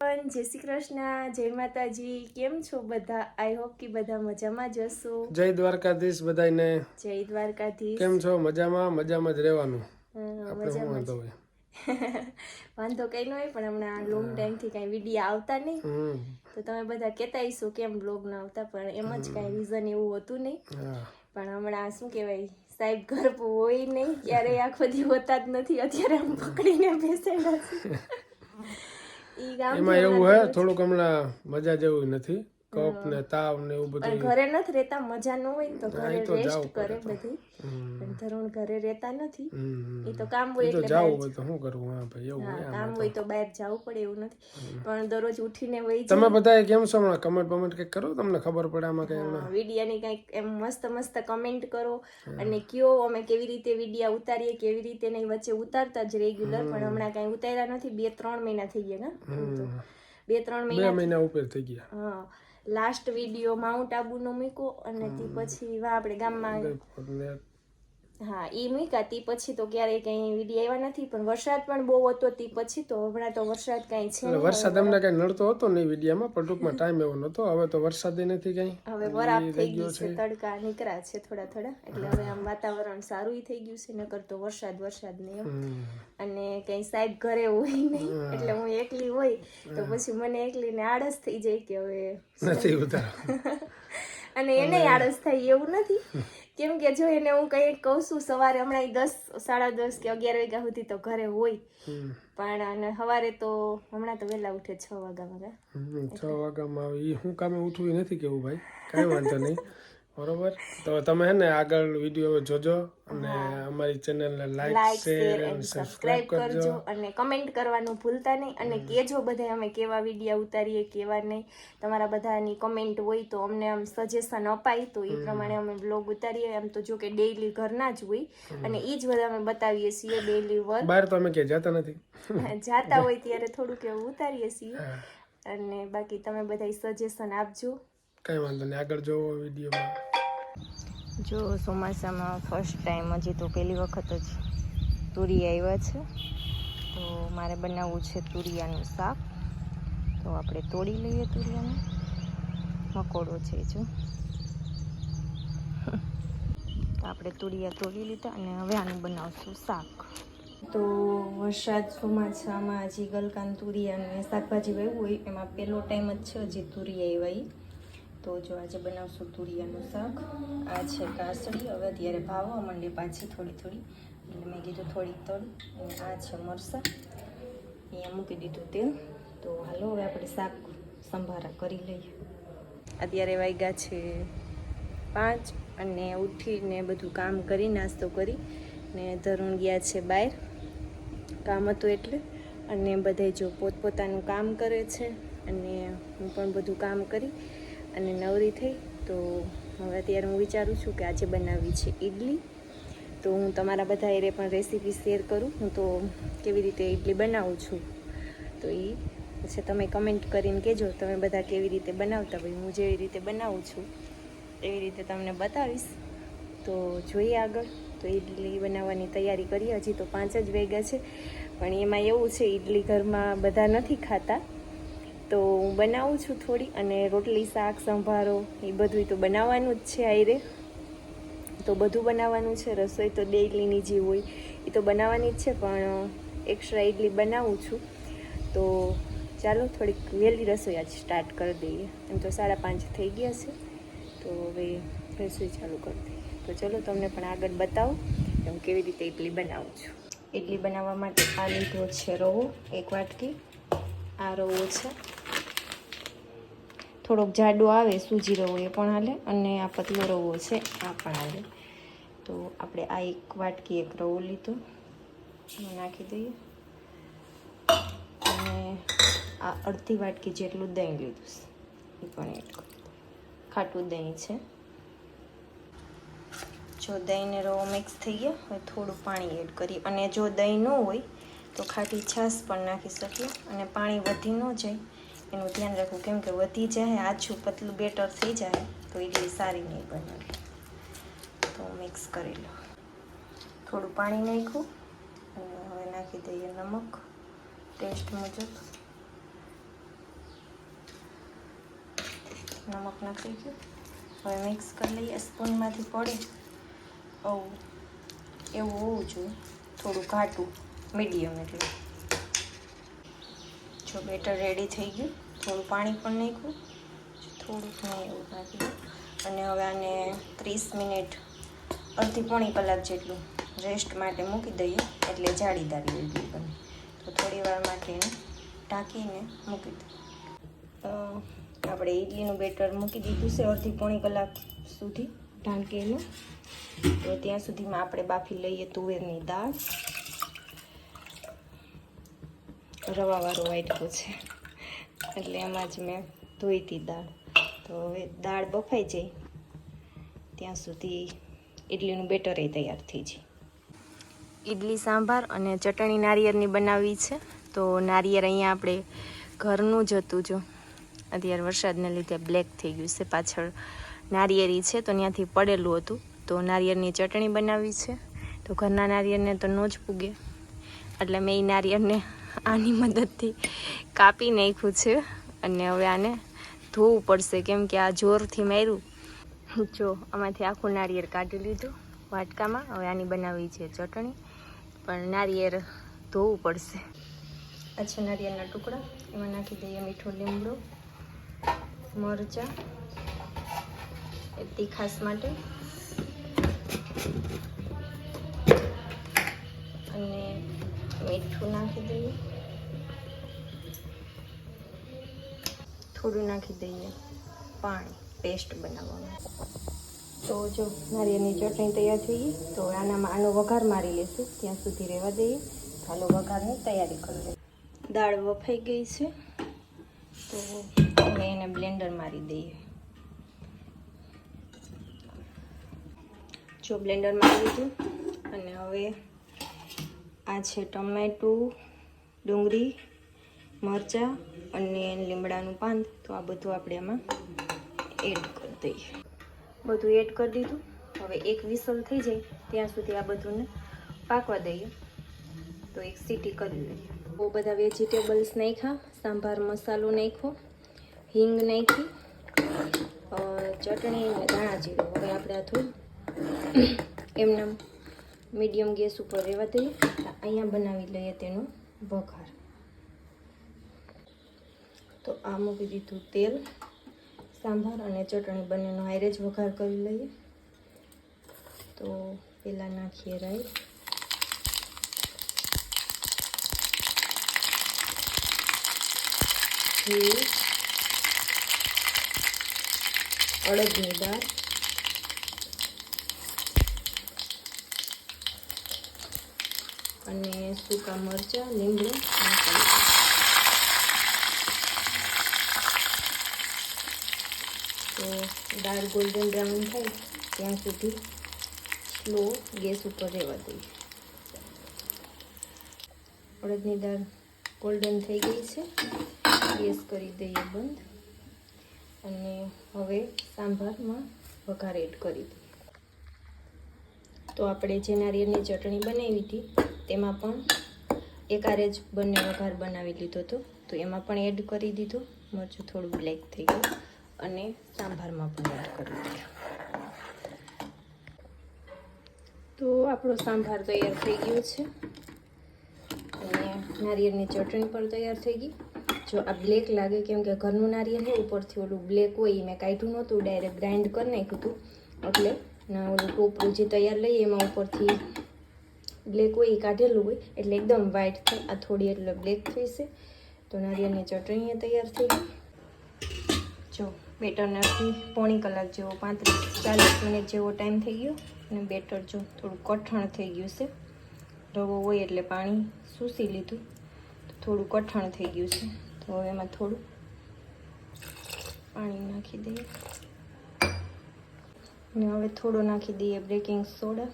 પણ જય શ્રી કૃષ્ણ જય માતાજી. કેમ છો બધા? આઈ હોપ કે બધા મજામાં જ હશો. જય દ્વારકાધીશ બધાને જય દ્વારકાધીશ. કેમ છો? મજામાં? મજામાં જ રહેવાનું. આપણે શું વાંધો હોય? વાંધો કઈ ન હોય પણ હમણાં લોંગ ટાઈમથી કઈ વીડિયો આવતા નહીં. તો તમે બધા કહેતા હશો કેમ બ્લોગ ના આવતા પણ એમ જ કઈ રીઝન એવું હતું નહીં. પણ હમણાં શું કહેવાય સાહેબ ઘર હોય નહીં ક્યારેય આખો દી હોતા જ નથી. અત્યારે આમ પકડીને બેસેલા છે. એમાં એવું હે થોડુંક હમણાં મજા જેવું નથી. કફ ને તાવ ને એવું બધું ઘરે નથી રહેતા મજા ન હોય ને તો ઘરે રેસ્ટ કરે બધી. પણ ધરુણ ઘરે રહેતા નથી. એ તો કામ હોય એટલે જાવ હોય તો શું કરવું? હા ભાઈ એવું કામ હોય તો. બહાર જવું પડે એવું નથી. પણ દરરોજ ઉઠીને વહી તમે બધા કેમ છો હમણાં કમેન્ટ બમેન્ટ કંઈક કરો તમને ખબર પડે આમાં કઈ જાય વિડીયાની કંઈક એમ મસ્ત મસ્ત કમેન્ટ કરો અને કયો અમે કેવી રીતે વિડિયા ઉતારીએ કેવી રીતે નહીં વચ્ચે ઉતારતા જ રેગ્યુલર પણ હમણાં કાંઈ ઉતાર્યા નથી બે ત્રણ મહિના થઈ ગયા ને બે ત્રણ મહિના મહિના ઉપર થઈ ગયા. હા. લાસ્ટ વીડિયો માઉન્ટ આબુનો મૂક્યો અને તે પછી આપણે ગામમાં હા એ મૂક્યા તે પછી તો ક્યારેય કંઈ વીડિયો આવ્યા નથી પણ વરસાદ પણ બહુ હતો તે પછી તો હમણાં તો વરસાદ કાંઈ છે વરસાદ અમને કઈ નડતો હતો નહીં વિડીયામાં પણ ટૂંકમાં ટાઈમ એવો નતો હવે તો વરસાદ નથી કઈ. હવે વરાપ થઈ ગઈ છે તડકા નીકળ્યા છે થોડા થોડા એટલે હવે આમ વાતાવરણ સારું થઈ ગયું છે નકર તો વરસાદ વરસાદ નહીં એમ. અને કઈ સાહેબ ઘરે હોય નહીં એટલે હું એકલી હોય તો પછી મને એકલીને આળસ થઈ જાય કે હવે નથી ઉતાર અને એને આળસ થાય એવું નથી કેમ કે જો એને હું કઈ કહું છું સવારે હમણાં દસ સાડા દસ કે અગિયાર વાગ્યા સુધી તો ઘરે હોય. પણ અને સવારે તો હમણાં તો વહેલા ઉઠે છ વાગ્યા વાગ્યા છ વાગ્યામાં એ હું કામે ઉઠવું નથી કેવું ભાઈ. કાંઈ વાંધો નહીં. બરોબર? તો તમે હે ને આગળ વીડિયો જોજો અને અમારી ચેનલને લાઈક શેર અને સબસ્ક્રાઇબ સબસ્ક્રાઇબ કરજો. અને કમેન્ટ કરવાનું ભૂલતા નહીં. અને કેજો બધા અમે કેવા વીડિયો ઉતારીએ કેવા નહીં. તમારા બધાની કમેન્ટ હોય તો અમને આમ સજેશન અપાય તો એ પ્રમાણે અમે બ્લોગ ઉતારીએ. એમ તો જો કે ડેઈલી ઘરના જ હોય અને એ જ બધા અમે બતાવીએ છીએ ડેઈલી વર્ક બહાર તો અમે કે જતા નથી. જાતા હોય ત્યારે થોડુંક એવું ઉતારીએ છીએ. અને બાકી તમે બધા સજેશન આપજો. કઈ વાંધો નહીં આગળ જોવો વિડીયોમાં. જો ચોમાસામાં ફર્સ્ટ ટાઈમ હજી તો પહેલી વખત જ તુરી આવ્યા છે. તો મારે બનાવવું છે તુરિયાનું શાક. તો આપણે તોડી લઈએ તુરિયાને. મકોડો છે જો. તો આપણે તુરિયા તોડી લીધા અને હવે આનું બનાવશું શાક. તો વરસાદ ચોમાસામાં હજી ગલકાન તુરિયા અને શાકભાજી વાવ્યું હોય, એમાં પહેલો ટાઈમ જ છે હજી તુરિયા આવ્યા ઈ. તો જો આજે બનાવશું તુરિયાનું શાક. આ છે કાસળી. હવે અત્યારે ભાવવા માંડે પાછી થોડી થોડી. એટલે મેં કીધું થોડીક તળ. અને આ છે મરસા અહીંયા મૂકી દીધું તેલ. તો હાલો, હવે આપણે શાક સંભારા કરી લઈએ. અત્યારે વાગ્યા છે પાંચ અને ઉઠીને બધું કામ કરી, નાસ્તો કરી. ને ધરુણ ગયા છે બહાર. કામ હતું એટલે. અને બધાય જો પોતપોતાનું કામ કરે છે. અને હું પણ બધું કામ કરી અને નવરી થઈ, તો હવે અત્યારે હું વિચારું છું કે આજે બનાવવી છે ઈડલી. તો હું તમારા બધા એરે પણ રેસીપી શેર કરું. હું તો કેવી રીતે ઈડલી બનાવું છું, તો એ પછી તમે કમેન્ટ કરીને કહેજો તમે બધા કેવી રીતે બનાવતા હોય. હું જેવી રીતે બનાવું છું, એવી રીતે તમને બતાવીશ. તો જોઈએ આગળ. તો ઈડલી બનાવવાની તૈયારી કરીએ. હજી તો પાંચ જ વેગા છે, પણ એમાં એવું છે ઈડલી ઘરમાં બધા નથી ખાતા. તો હું બનાવું છું થોડી અને રોટલી, શાક, સંભારો એ બધું તો બનાવવાનું જ છે આયરે. તો બધું બનાવવાનું છે, રસોઈ તો ડેઇલીની જે હોય એ તો બનાવવાની જ છે, પણ એક્સ્ટ્રા ઇડલી બનાવું છું. તો ચાલો થોડીક વહેલી રસોઈ આજ સ્ટાર્ટ કરી દઈએ. એમ તો સાડા પાંચ થઈ ગયા છે. તો હવે રસોઈ ચાલુ કરી દઈએ. તો ચલો તમને પણ આગળ બતાવું કે હું કેવી રીતે ઇડલી બનાવું છું. ઇડલી બનાવવા માટે આ લીધો છે રવો, એક વાટકી. આ રવો છે. થોડોક જાડો આવે, સૂજી રવો એ પણ હાલે અને આ પતલો રવો છે, આ પણ હાલે. તો આપણે આ એક વાટકી એક રવો લીધો. નાખી દઈએ. અને આ અડધી વાટકી જેટલું દહીં લીધું એ પણ એડ ખાટું દહીં છે. જો દહીં ને રવો મિક્સ થઈ ગયા, હવે થોડું પાણી એડ કરીએ. અને જો દહીં ન હોય, તો ખાટી છાશ પણ નાખી શકીએ અને પાણી વધી ન જાય એનું ધ્યાન રાખવું, કેમ કે વધી જાય, આછું પતલું બેટર થઈ જાય, તો ઇડલી સારી નહીં બને. તો મિક્સ કરી લો. થોડું પાણી નાખ્યું, અને હવે નાખી દઈએ નમક. ટેસ્ટ મુજબ. નમક નાખી ગયું હવે મિક્સ કરી લઈએ સ્પૂનમાંથી પડે ઓ એવું હોવું જોઈએ. થોડું ઘાટું મીડિયમ એટલે. જો બેટર રેડી થઈ ગયું. થોડું પાણી પણ નાખ્યું. થોડુંક નહીં એવું નાખી અને હવે આને ત્રીસ મિનિટ અડધી પોણી કલાક જેટલું રેસ્ટ માટે મૂકી દઈએ. એટલે જાળીદાર ઇડલી બને. તો થોડી વાર માટે એને ઢાંકીને મૂકી દઈએ. આપણે ઇડલીનું બેટર મૂકી દીધું છે અડધી પોણી કલાક સુધી ઢાંકીને. તો ત્યાં સુધીમાં આપણે બાફી લઈએ તુવેરની દાળ. રવાવાળો વાટકો છે. એટલે એમાં જ મેં ધોઈ હતી દાળ. તો હવે દાળ બફાઈ જાય. ત્યાં સુધી ઇડલીનું બેટર એ તૈયાર થઈ જાય. ઇડલી સાંભાર અને ચટણી નારિયેળની બનાવી છે. તો નારિયેળ અહીંયા આપણે ઘરનું જ હતું જો. અત્યારે વરસાદને લીધે બ્લેક થઈ ગયું છે. પાછળ નારિયેળી છે તો ત્યાંથી પડેલું હતું. તો નારિયેળની ચટણી બનાવી છે. તો ઘરના નારિયેળને તો ન જ પૂગે. એટલે મેં એ નારિયેળને આની મદદથી કાપી નાખ્યું છે અને હવે આને ધોવું પડશે. કેમ કે આ જોરથી માર્યું. જો, આમાંથી આખું નારિયેળ કાઢી લીધું વાટકામાં. હવે આની બનાવી છે ચટણી. પણ નારિયેળ ધોવું પડશે. આ છે નારિયેળના ટુકડા. એમાં નાખી દઈએ મીઠું લીમડો, મરચાં તીખાસ માટે. મીઠું નાખી દઈએ. થોડું નાખી દઈએ. પાણી પેસ્ટ બનાવવાનું. તો જો નારિયેળની ચટણી તૈયાર થઈ ગઈ, તો આનામાં આનો વઘાર મારી લેશું. ત્યાં સુધી રહેવા દઈએ. ચાલો વઘારની તૈયારી કરી લઈએ. દાળ વફાઈ ગઈ છે. તો અમે એને બ્લેન્ડર મારી દઈએ. જો બ્લેન્ડર મારી દીધું અને હવે આ છે ટમેટું, ડુંગળી, મરચાં અને લીમડાનું પાન તો આ બધું આપણે આમાં એડ કરી દઈએ. બધું એડ કરી દીધું. હવે એક વિસલ થઈ જાય ત્યાં સુધી આ બધુંને પાકવા દઈએ. તો એક સીટી કરી લઈએ. બહુ બધા વેજીટેબલ્સ નાખ્યા. સાંભાર મસાલો નાખ્યો, હિંગ નાખી ચટણી અને ધાણા જીરું. હવે આપણે આ થોડું એમને મીડિયમ ગેસ ઉપર રહેવા દઈએ. અહીંયા બનાવી લઈએ તેનો વઘાર. તો આ મૂકી દીધું તેલ, સાંભાર અને ચટણી બંનેનો જ વઘાર કરી લઈએ. તો પહેલાં નાખીએ રાઈ. અડદની દાળ. અને સૂકા મરચાં લીમડો નાખી તો દાળ ગોલ્ડન બ્રાઉન થાય, ત્યાં સુધી સ્લો ગેસ ઉપર રહેવા દઈએ. અડદની દાળ ગોલ્ડન થઈ ગઈ છે. ગેસ કરી દઈએ બંધ. અને હવે સાંભારમાં વઘાર એડ કરી દઈએ. તો આપણે જે નારિયેળની ચટણી બનાવી હતી તેમાં પણ એકારે જ બંને વઘાર બનાવી લીધો હતો. તો એમાં પણ એડ કરી દીધું. મરચું થોડું બ્લેક થઈ ગયું અને સાંભારમાં પણ એડ કરી દીધું. તો આપણો સાંભાર તૈયાર થઈ ગયો છે. અને નારિયેળની ચટણી પણ તૈયાર થઈ ગઈ. જો આ બ્લેક લાગે કેમ કે ઘરનું નારિયેળ હોય ઉપરથી ઓલું બ્લેક હોય મેં કાઢ્યું નહોતું ડાયરેક્ટ ગ્રાઇન્ડ કરી નાખ્યું હતું. એટલે ઓલું ટોપરું જે તૈયાર લઈએ એમાં ઉપરથી બ્લેક હોય એ કાઢેલું હોય, એટલે એકદમ વ્હાઈટ થાય આ થોડી એટલે બ્લેક થઈશે તો નારિયેળની ચટણી તૈયાર થઈ ગઈ. જો બેટર નાખી પોણી કલાક જેવો, પાંત્રીસ, ચાલીસ મિનિટ જેવો ટાઈમ થઈ ગયો. અને બેટર જો થોડું કઠણ થઈ ગયું છે. રવો હોય એટલે પાણી સૂસી લીધું. તો થોડું કઠણ થઈ ગયું છે. તો હવે એમાં થોડું પાણી નાખી દઈએ. અને હવે થોડો નાખી દઈએ બેકિંગ સોડા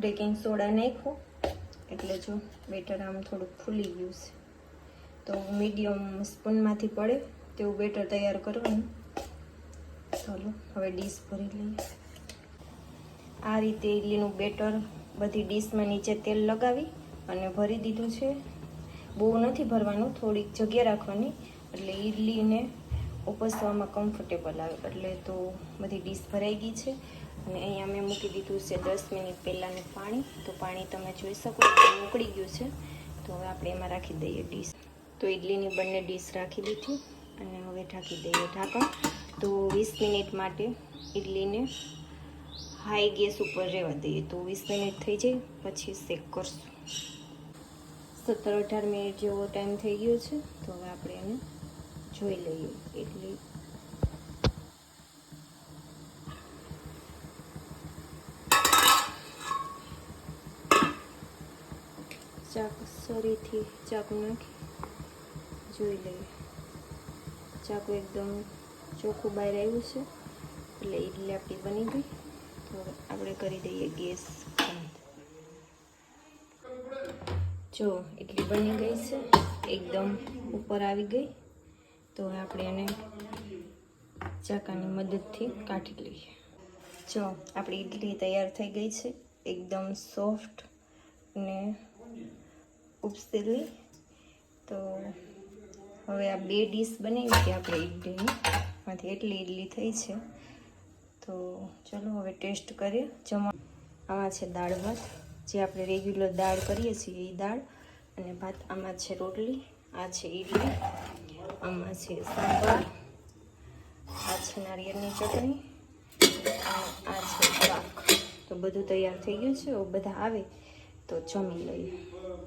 બેકિંગ સોડા નાખ્યો. એટલે જો બેટર આમ થોડુંક ફૂલી ગયું છે. તો મીડિયમ સ્પૂનમાંથી પડે તેવું બેટર તૈયાર કરવાનું. ચાલો, હવે ડીશ ભરી લઈએ. આ રીતે ઇડલીનું બેટર બધી ડીશમાં નીચે તેલ લગાવી અને ભરી દીધું છે. બહુ નથી ભરવાનું, થોડીક જગ્યા રાખવાની. એટલે ઈડલીને ઉપસવામાં કમ્ફર્ટેબલ આવે. એટલે તો બધી ડીશ ભરાઈ ગઈ છે. અને અહીંયા મેં મૂકી દીધું છે દસ મિનિટ પહેલાંનું પાણી. તો પાણી તમે જોઈ શકો છો ગયું છે. તો હવે આપણે એમાં રાખી દઈએ ડીશ. તો ઈડલીની બંને ડીશ રાખી દીધી અને હવે ઢાંકી દઈએ ઢાંકણ. તો વીસ મિનિટ માટે ઈડલીને હાઈ ગેસ ઉપર રહેવા દઈએ. તો વીસ મિનિટ થઈ જાય, પછી શેક કરશું. સત્તર અઢાર મિનિટ જેવો ટાઈમ થઈ ગયો છે. તો હવે આપણે એને જોઈ લઈએ એટલે ચાકુ સરીથી ચાકુ નાખી, જોઈ લઈએ. ચાકુ એકદમ ચોખ્ખું બહાર આવ્યું છે, એટલે ઈડલી આપણી બની ગઈ. તો આપણે કરી દઈએ ગેસ જો, એટલી બની ગઈ છે, એકદમ ઉપર આવી ગઈ. તો આપણે એને ચાકાની મદદથી કાઢી લઈએ. જો, આપણી ઇડલી તૈયાર થઈ ગઈ છે, એકદમ સોફ્ટ અને ઉપસેલી. તો હવે આ બે ડીશ બનાવી હતી આપણે ઇડલીની માંથી એટલી ઇડલી થઈ છે. તો ચલો હવે ટેસ્ટ કરીએ. જમવા આમાં છે દાળ ભાત. જે આપણે રેગ્યુલર દાળ કરીએ છીએ એ દાળ. અને ભાત, આમાં છે રોટલી, આ છે ઈડલી, આમાં છે સાંભાર, આ છે નારિયેળની ચટણી આ છે શાક. તો બધું તૈયાર થઈ ગયું છે. બધા આવે તો જમી લઈએ.